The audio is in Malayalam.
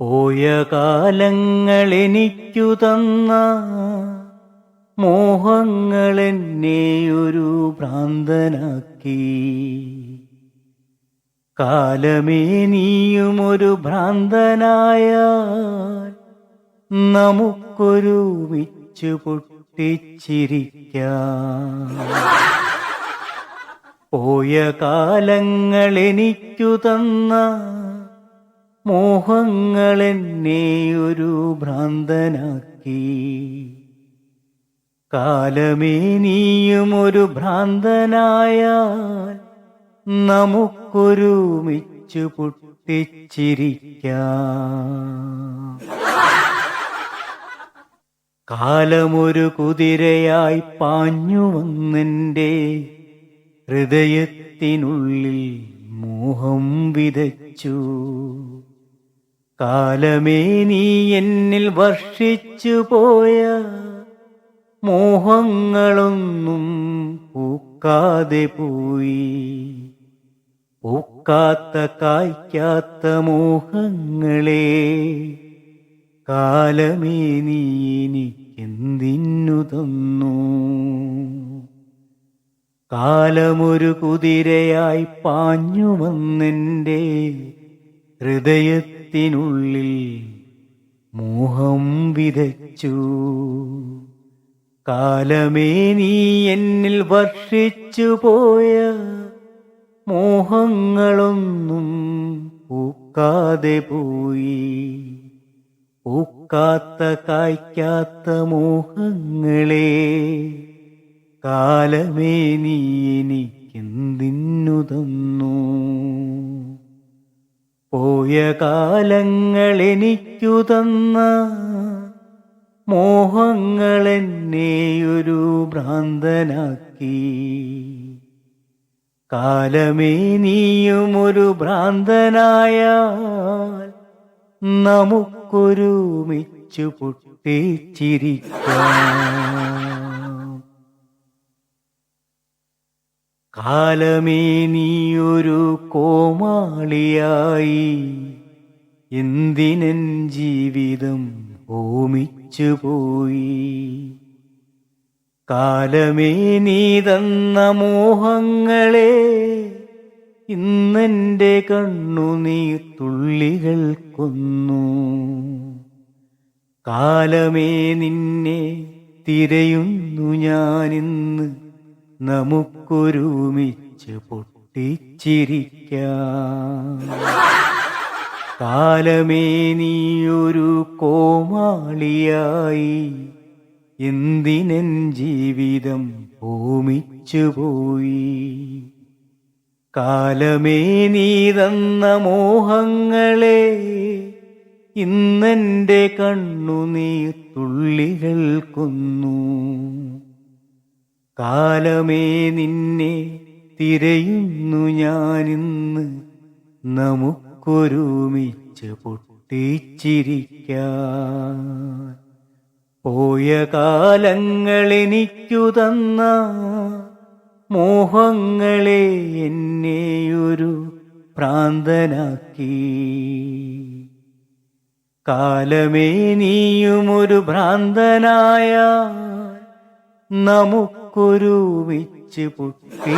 പോയ കാലങ്ങൾ എനിക്കു തന്ന മോഹങ്ങൾ ഒരു ഭ്രാന്തനാക്കി. കാലമേ നീയും ഒരു ഭ്രാന്തനായ നമുക്കൊരുമിച്ചു പോയ കാലങ്ങൾ എനിക്കു തന്ന മോഹങ്ങൾ ഒരു ഭ്രാന്തനാക്കി. കാലമേ നീയും ഒരു ഭ്രാന്തനായാൽ നമുക്കൊരുമിച്ചു പൊട്ടിച്ചിരിക്കാം. കാലമൊരു കുതിരയായി പാഞ്ഞു വന്നെന്റെ ഹൃദയത്തിനുള്ളിൽ മോഹം വിതച്ചു. കാലമേ നീ എന്നിൽ വർഷിച്ചു പോയ മോഹങ്ങളൊന്നും പൂക്കാതെ പോയി. പൂക്കാത്ത കായ്ക്കാത്ത മോഹങ്ങളെ കാലമേ നീ എനിക്കെന്തിന്നു തന്നു കാലമൊരു കുതിരയായി പാഞ്ഞു വന്നെന്റെ ഹൃദയത്തിനുള്ളിൽ മോഹം വിതച്ചു. കാലമേ നീ എന്നിൽ വർഷിച്ചു പോയ മോഹങ്ങളൊന്നും പൂക്കാതെ പോയി. പൂക്കാത്ത കായ്ക്കാത്ത മോഹങ്ങളെ കാലമേ നീ എനിക്കെന്തിന്നു തന്നു? പോയ കാലങ്ങളെനിക്കു തന്ന മോഹങ്ങൾ എന്നെയൊരു ഭ്രാന്തനാക്കി. കാലമേ നീയും ഒരു ഭ്രാന്തനായാൽ നമുക്കൊരുമിച്ചു പൊട്ടിച്ചിരിക്കാം. കാലമേ നീയൊരു കോമാളിയായി. എന്തിനൻ ജീവിതം ഓമിച്ചു പോയി. കാലമേ നീ തന്ന മോഹങ്ങളെ ഇന്നെന്റെ കണ്ണുനീർ തുള്ളികൾ കൊന്നു. കാലമേ നിന്നെ തിരയുന്നു ഞാനിന്ന്. നമുക്കൊരുമിച്ച് പൊട്ടിച്ചിരിക്കാം. കാലമേ നീയൊരു കോമാളിയായി. എന്തിനൻ ജീവിതം ഭൂമിച്ചു പോയി. കാലമേ നീ തന്ന മോഹങ്ങളെ ഇന്നെന്റെ കണ്ണുനീർ തുള്ളികൾ കൊന്നു. കാലമേ നിന്നെ തിരയുന്നു ഞാനിന്ന്. നമുക്കൊരുമിച്ച് പൊട്ടിച്ചിരിക്ക പോയ കാലങ്ങളെനിക്കു തന്ന മോഹങ്ങളെ എന്നെയൊരു ഭ്രാന്തനാക്കി. കാലമേ നീയും ഒരു ഭ്രാന്തനായ നമുക്കൊരുമിച്ച് പൊട്ടിച്ചിരിക്കാം.